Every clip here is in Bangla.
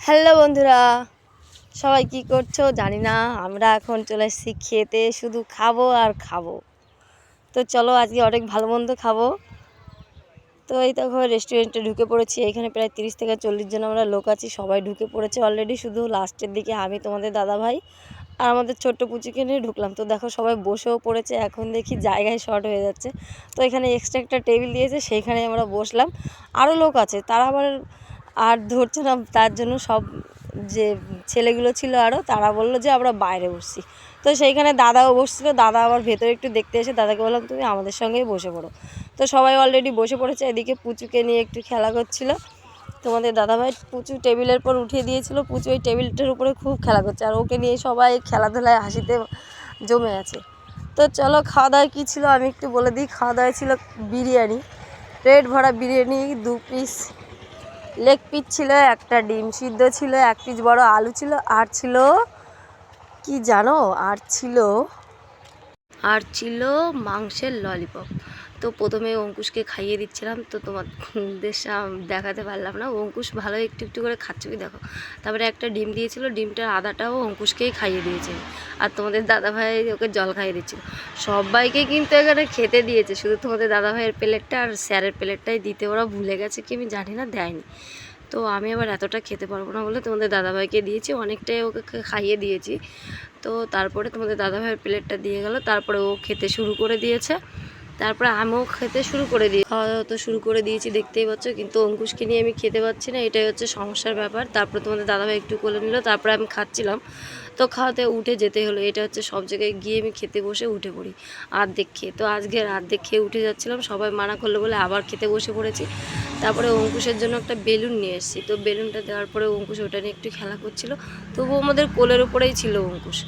হ্যালো বন্ধুরা, সবাই কি করছ? জানি না, আমরা এখন চলে এসেছি খেতে, শুধু খাব আর খাব। তো চলো, আজকে অনেক ভালো মন্দ খাব। তো এই দেখো রেস্টুরেন্টে ঢুকে পড়েছি। এখানে প্রায় তিরিশ থেকে চল্লিশ জন আমরা লোক আছি, সবাই ঢুকে পড়েছে অলরেডি শুধু লাস্টের দিকে আমি, তোমাদের দাদা ভাই আর আমাদের ছোট্ট পুচিকে নিয়ে ঢুকলাম। তো দেখো, সবাই বসেও পড়েছে। এখন দেখি জায়গায় শর্ট হয়ে যাচ্ছে। তো এখানে এক্সট্রা একটা টেবিল দিয়েছে, সেইখানে আমরা বসলাম। আরও লোক আছে, তারা আবার আর ধরছে না, তার জন্য সব যে ছেলেগুলো ছিল আরও তারা বলল যে আমরা বাইরে বসছি। তো সেইখানে দাদাও বসছিল, দাদা আবার ভেতরে একটু দেখতে এসে দাদাকে বললাম, তুমি আমাদের সঙ্গেই বসে পড়ো। তো সবাই অলরেডি বসে পড়েছে, এদিকে পুচুকে নিয়ে একটু খেলা করছিল। তোমাদের দাদাভাই পুচু টেবিলের পর উঠিয়ে দিয়েছিল, পুচু ওই টেবিলটার উপরে খুব খেলা করছে, আর ওকে নিয়ে সবাই খেলাধুলায় হাসিতে জমে আছে। তো চলো খাওয়া দাওয়া কী ছিল আমি একটু বলে দিই। খাওয়া দাওয়া ছিল বিরিয়ানি, পেট ভরা বিরিয়ানি, দু পিস লেগ পিস ছিল, একটা ডিম সিদ্ধ ছিল, এক পিস বড় আলু ছিল, আর ছিল কি জানো? আর ছিল আর ছিল মাংসের ললিপপ তো প্রথমে অঙ্কুশকে খাইয়ে দিচ্ছিলাম, তো তোমাদের দেখাতে পারলাম না। অঙ্কুশ ভালো একটু একটু করে খাচ্ছে কি দেখো। তারপরে একটা ডিম দিয়েছিল, ডিমটার আদাটাও অঙ্কুশকেই খাইয়ে দিয়েছে। আর তোমাদের দাদাভাই ওকে জল খাইয়ে দিচ্ছিল। সবাইকে কিন্তু এখানে খেতে দিয়েছে, শুধু তোমাদের দাদাভাইয়ের প্লেটটা আর স্যারের প্লেটটাই দিতে। ওরা ভুলে গেছে কি আমি জানি না, দেয়নি। তো আমি আবার এতটা খেতে পারব না বলে তোমাদের দাদাভাইকে দিয়েছি, অনেকটাই ওকে খাইয়ে দিয়েছি। তো তারপরে তোমাদের দাদাভাইয়ের প্লেটটা দিয়ে গেল, তারপরে ও খেতে শুরু করে দিয়েছে। তারপরে আমিও খেতে শুরু করে দিই খাওয়া দাওয়া তো শুরু করে দিয়েছি, দেখতেই পাচ্ছ। কিন্তু অঙ্কুশকে নিয়ে আমি খেতে পাচ্ছি না, এটাই হচ্ছে সমস্যার ব্যাপার। তারপরে তোমাদের দাদাভাই একটু কোলে নিল, তারপরে আমি খাচ্ছিলাম। তো খাওয়াতে উঠে যেতে হলো, এটা হচ্ছে সব জায়গায় গিয়ে আমি খেতে বসে উঠে পড়ি, আর্ধেক খেয়ে। তো আজকে আর্ধেক খেয়ে উঠে যাচ্ছিলাম, সবাই মানা করল বলে আবার খেতে বসে পড়েছি। তারপরে অঙ্কুশের জন্য একটা বেলুন নিয়ে এসেছি। তো বেলুনটা দেওয়ার পরে অঙ্কুশ ওটা নিয়ে একটু খেলা করছিল। তবুও আমাদের কোলের উপরেই ছিল অঙ্কুশ।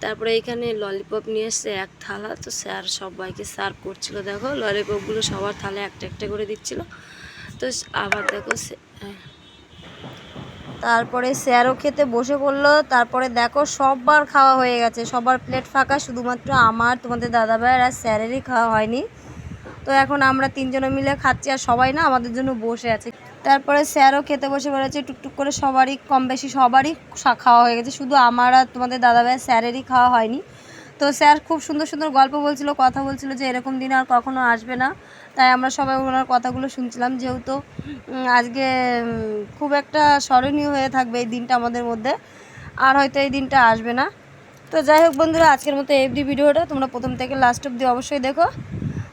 তারপরে এখানে ললিপপ নিয়ে এসছে এক থালা। তো স্যার সবাইকে সার্ভ করছিল। দেখো ললিপপগুলো সবার থালে একটা একটা করে দিচ্ছিল। তো আবার দেখো হ্যাঁ। তারপরে স্যারও খেতে বসে পড়ল। তারপরে দেখো সববার খাওয়া হয়ে গেছে। সবার প্লেট ফাঁকা। শুধুমাত্র আমার, তোমাদের দাদা ভাইয়ের আর স্যারেরই খাওয়া হয়নি। তো এখন আমরা তিনজনে মিলে খাচ্ছি আর সবাই না আমাদের জন্য বসে আছে। তারপরে স্যারও খেতে বসে পড়েছে টুকটুক করে সবারই কম বেশি সবারই খাওয়া হয়ে গেছে। শুধু আমার আর তোমাদের দাদা ভাইয়ের স্যারেরই খাওয়া হয়নি। তো স্যার খুব সুন্দর সুন্দর গল্প বলছিল, কথা বলছিল যে এরকম দিন আর কখনো আসবে না। তাই আমরা সবাই ওনার কথাগুলো শুনছিলাম। যেহেতু আজকে খুব একটা স্মরণীয় হয়ে থাকবে এই দিনটা আমাদের মধ্যে। আর হয়তো এই দিনটা আসবে না। তো যাই হোক বন্ধুরা, আজকের মতো এফডি ভিডিওটা। তোমরা প্রথম থেকে লাস্ট অব্দি অবশ্যই দেখো।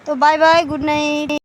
तो बाय बाय गुड नाइट